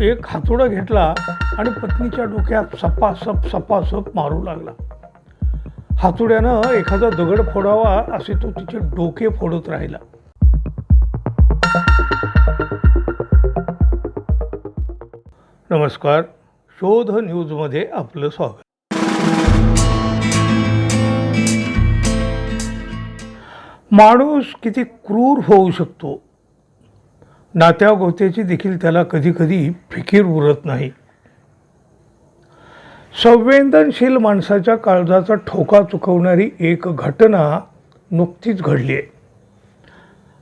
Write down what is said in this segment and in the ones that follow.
एक हातोडा घेतला आणि पत्नीच्या डोक्यात सपासप सपासप मारू लागला. हातोड्यानं एखादा दगड फोडावा असे तो तिचे डोके फोडत राहिला. नमस्कार. शोध न्यूजमध्ये आपलं स्वागत. माणूस किती क्रूर होऊ शकतो? नात्यागोत्याची देखील त्याला कधीकधी फिकीर उरत नाही. संवेदनशील माणसाच्या काळजाचा ठोका चुकवणारी एक घटना नुकतीच घडली आहे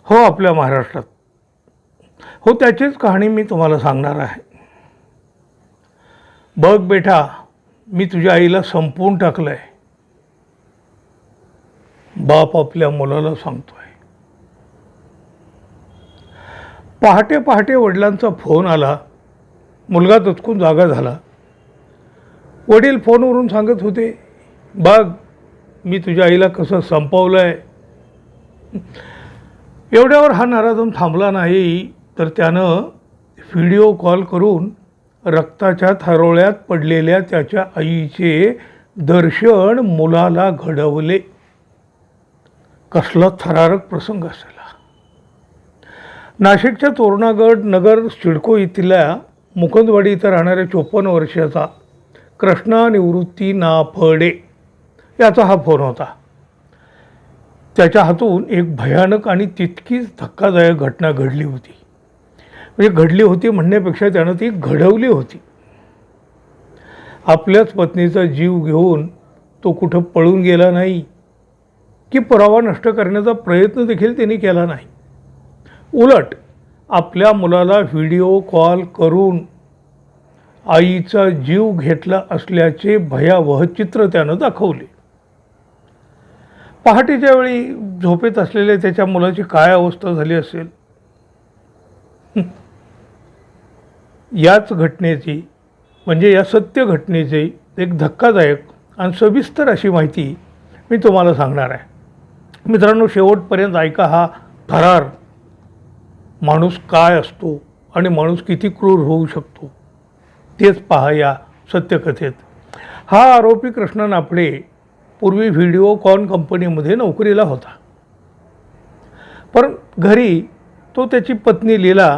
हो आपल्या महाराष्ट्रात. हो त्याचीच कहाणी मी तुम्हाला सांगणार आहे. बघ बेटा मी तुझ्या आईला संपवून टाकलं आहे बाप आपल्या मुलाला सांगतोय. पहाटे पहाटे वडिलांचा फोन आला. मुलगा दचकून जागा झाला. वडील फोनवरून सांगत होते बघ मी तुझ्या आईला कसं संपवलं आहे एवढ्यावर हा नाराजम थांबला नाही तर त्यानं व्हिडिओ कॉल करून रक्ताच्या थारोळ्यात पडलेल्या त्याच्या आईचे दर्शन मुलाला घडवले. कसला थरारक प्रसंग असेल. नाशिकच्या तोरणागड नगर सिडको इथल्या मुकुंदवाडी इथं राहणाऱ्या चोपन्न वर्षाचा कृष्णा निवृत्ती नाफडे याचा हा फोन होता. त्याच्या हातून एक भयानक आणि तितकीच धक्कादायक घटना घडली होती. म्हणजे घडली होती म्हणण्यापेक्षा त्यानं ती घडवली होती. आपल्याच पत्नीचा जीव घेऊन तो कुठं पळून गेला नाही की पुरावा नष्ट करण्याचा प्रयत्न देखील त्यांनी केला नाही. उलट आपल्या मुलाला व्हिडिओ कॉल करून आईचा जीव घेतला असल्याचे भयावह चित्र त्यानं दाखवले. पहाटेच्या वेळी झोपेत असलेल्या त्याच्या मुलाची काय अवस्था झाली असेल? याच घटनेची म्हणजे या सत्य घटनेची एक धक्कादायक आणि सविस्तर अशी माहिती मी तुम्हाला सांगणार आहे. मित्रांनो शेवटपर्यंत ऐका हा थरार माणूस काय असतो आणि माणूस किती क्रूर होऊ शकतो तेच पहा या सत्यकथेत. हा आरोपी कृष्ण नापडे पूर्वी व्हिडिओकॉन कंपनीमध्ये नोकरीला होता. पण घरी तो त्याची पत्नी लीला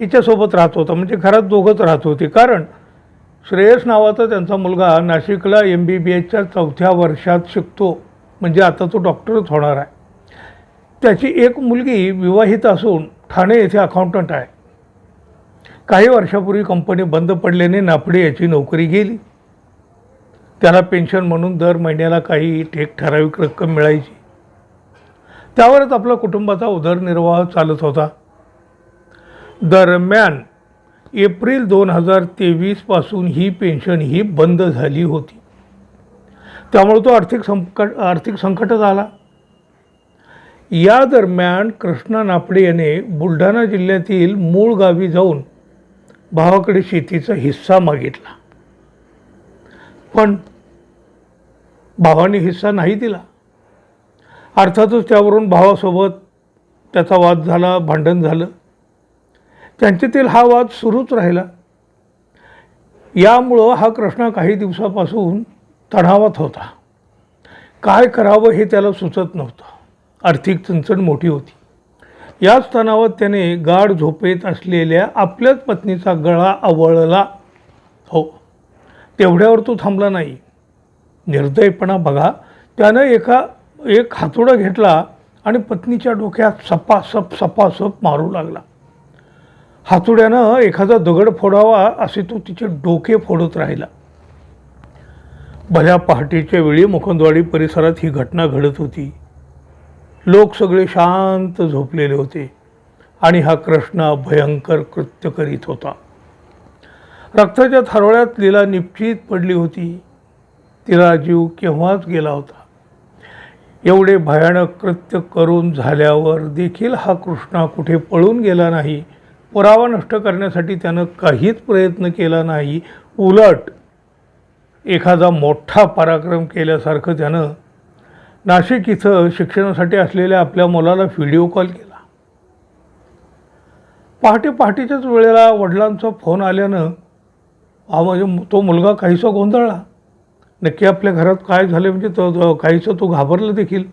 हिच्यासोबत राहत होता म्हणजे घरात दोघंच राहत होते. कारण श्रेयस नावाचा त्यांचा मुलगा नाशिकला एम बी बी एसच्या चौथ्या वर्षात शिकतो म्हणजे आता तो डॉक्टरच होणार आहे. त्याची एक मुलगी विवाहित असून ठाणे येथे अकाउंटंट आहे. काही वर्षापूर्वी कंपनी बंद पडल्याने नाफडे याची नोकरी गेली. त्याला पेन्शन म्हणून दर महिन्याला काही एक ठराविक रक्कम मिळायची. त्यावरच आपला कुटुंबाचा उदरनिर्वाह चालत होता. दरम्यान एप्रिल दोन हजार तेवीसपासून ही पेन्शन ही बंद झाली होती. त्यामुळे तो आर्थिक संकट आर्थिक संकटच आला. या दरम्यान कृष्णा नाफडे याने बुलढाणा जिल्ह्यातील मूळ गावी जाऊन भावाकडे शेतीचा हिस्सा मागितला. पण भावाने हिस्सा नाही दिला. अर्थातच त्यावरून भावासोबत त्याचा वाद झाला भांडण झालं. त्यांच्यातील हा वाद सुरूच राहिला. यामुळं हा कृष्णा काही दिवसापासून तणावात होता. काय करावं हे त्याला सुचत नव्हतं. आर्थिक चणचण मोठी होती. याच तणावात त्याने गाढ झोपेत असलेल्या आपल्याच पत्नीचा गळा आवळला. हो तेवढ्यावर तो थांबला नाही. निर्दयपणा बघा त्यानं एका एक हातोडा घेतला आणि पत्नीच्या डोक्यात सपासप सपासप मारू लागला. हातोड्यानं एखादा दगड फोडावा असे तो तिचे डोके फोडत राहिला. भल्या पहाटेच्या वेळी मुकुंदवाडी परिसरात ही घटना घडत होती. लोक सगळे शांत झोपलेले होते आणि हा कृष्णा भयंकर कृत्य करीत होता. रक्ताच्या थारोळ्यात लीला निपचित पडली होती. तिला जीव केव्हाच गेला होता? एवढे भयानक कृत्य करून झाल्यावर देखील हा कृष्णा कुठे पळून गेला नाही? पुरावा नष्ट करण्यासाठी त्यानं काहीच प्रयत्न केला नाही. उलट एखादा मोठा पराक्रम केल्यासारखं त्यानं नाशिक इथं शिक्षणासाठी असलेल्या आपल्या मुलाला व्हिडिओ कॉल केला. पहाटे पहाटेच्याच वेळेला वडिलांचा फोन आल्यानं हा म्हणजे तो मुलगा काहीसा गोंधळला. नक्की आपल्या घरात काय झाले म्हणजे तो तो- काहीसं तो घाबरला देखील.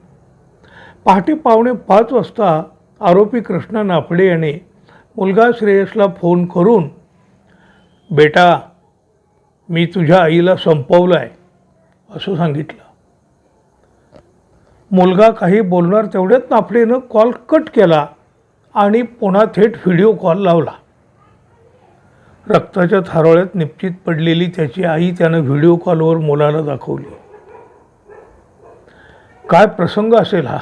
पहाटे पावणे पाच वाजता आरोपी कृष्णा नाफडे याने मुलगा श्रेयसला फोन करून बेटा मी तुझ्या आईला संपवलं आहे असं सांगितलं. मुलगा काही बोलणार तेवढ्यात नाफडेनं कॉल कट केला आणि पुन्हा थेट व्हिडिओ कॉल लावला. रक्ताच्या थारोळ्यात निश्चित पडलेली त्याची आई त्यानं व्हिडिओ कॉलवर मुलाला दाखवली. काय प्रसंग असेल हा?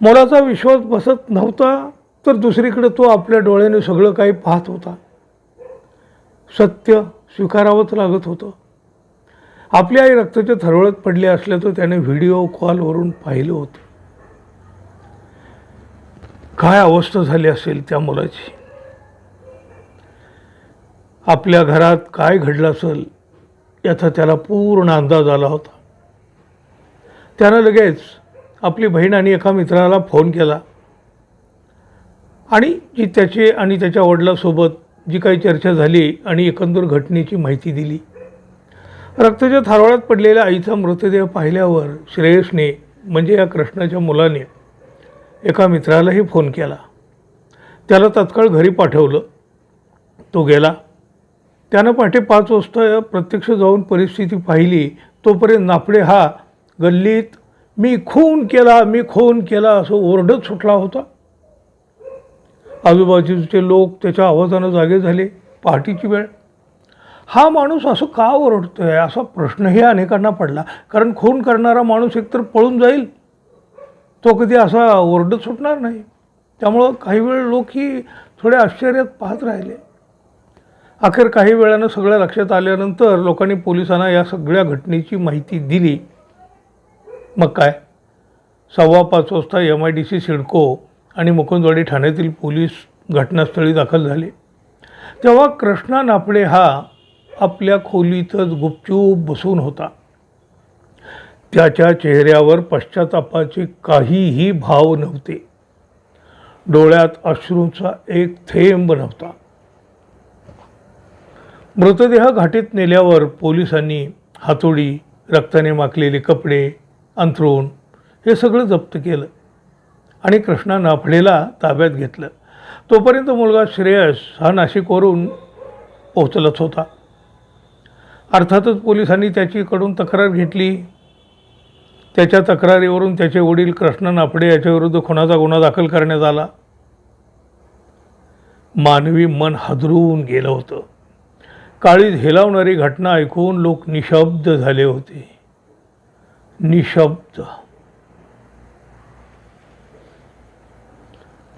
मुलाचा विश्वास बसत नव्हता तर दुसरीकडे तो आपल्या डोळ्याने सगळं काही पाहत होता. सत्य स्वीकारावंच लागत होतं. आपली आई रक्ताच्या थरवळत पडली असल्याचं त्याने व्हिडिओ कॉलवरून पाहिलं होतं. काय अवस्था झाली असेल त्या मुलाची? आपल्या घरात काय घडलं असेल याचा त्याला पूर्ण अंदाज आला होता. त्यानं लगेच आपली बहीण आणि एका मित्राला फोन केला. आणि जी त्याचे आणि त्याच्या वडिलासोबत जी काही चर्चा झाली आणि एकंदर घटनेची माहिती दिली. रक्ताच्या थारोळ्यात पडलेल्या आईचा मृतदेह पाहिल्यावर श्रेयसने म्हणजे या कृष्णाच्या मुलाने एका मित्रालाही फोन केला. त्याला तत्काळ घरी पाठवलं. तो गेला. त्यानं पहाटे पाच वाजता प्रत्यक्ष जाऊन परिस्थिती पाहिली. तोपर्यंत नाफडे हा गल्लीत मी खून केला मी खून केला असं ओरडत सुटला होता. आजूबाजूचे लोक त्याच्या आवाजानं जागे झाले. पहाटीची वेळ हा माणूस असं का ओरडतोय? असा प्रश्नही अनेकांना पडला. कारण खून करणारा माणूस एकतर पळून जाईल. तो कधी असा ओरडत सुटणार नाही. त्यामुळं काही वेळ लोकही थोडे आश्चर्यात पाहत राहिले. अखेर काही वेळानं सगळं लक्षात आल्यानंतर लोकांनी पोलिसांना या सगळ्या घटनेची माहिती दिली. मग काय? सव्वा पाच वाजता M I D C CIDCO आणि मुकुंदवाडी ठाण्यातील पोलीस घटनास्थळी दाखल झाले. तेव्हा कृष्णा नापडे हा आपल्या खोलीतच गुपचूप बसून होता. त्याच्या चेहऱ्यावर पश्चातापाचे काहीही भाव नव्हते. डोळ्यात अश्रूंचा एक थेंब नव्हता. मृतदेह घाटीत नेल्यावर पोलिसांनी हातोडी रक्ताने माखलेले कपडे अंथरूण हे सगळं जप्त केलं आणि कृष्णा नाफडेला ताब्यात घेतलं. तोपर्यंत मुलगा श्रेयस हा नाशिकवरून पोहोचलच होता. अर्थातच पोलिसांनी त्याचीकडून तक्रार घेतली. त्याच्या तक्रारीवरून त्याचे वडील कृष्ण नाफडे याच्याविरुद्ध खुनाचा गुन्हा दाखल करण्यात आला. मानवी मन हादरून गेलं होतं. काळीज हेलावणारी घटना ऐकून लोक निशब्द झाले होते. निशब्द.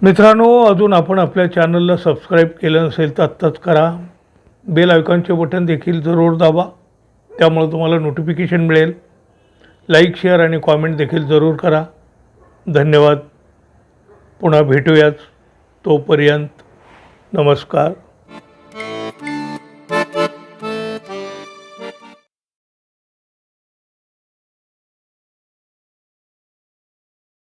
मित्रांनो अजून आपण आपल्या चॅनलला सबस्क्राईब केलं नसेल तर आत्ताच करा. बेल आयकॉनचे बटन देखील जरूर दाबा. त्यामुळे तुम्हाला नोटिफिकेशन मिळेल. लाईक शेअर आणि कॉमेंट देखील जरूर करा. धन्यवाद. पुन्हा भेटूयाच तोपर्यंत नमस्कार.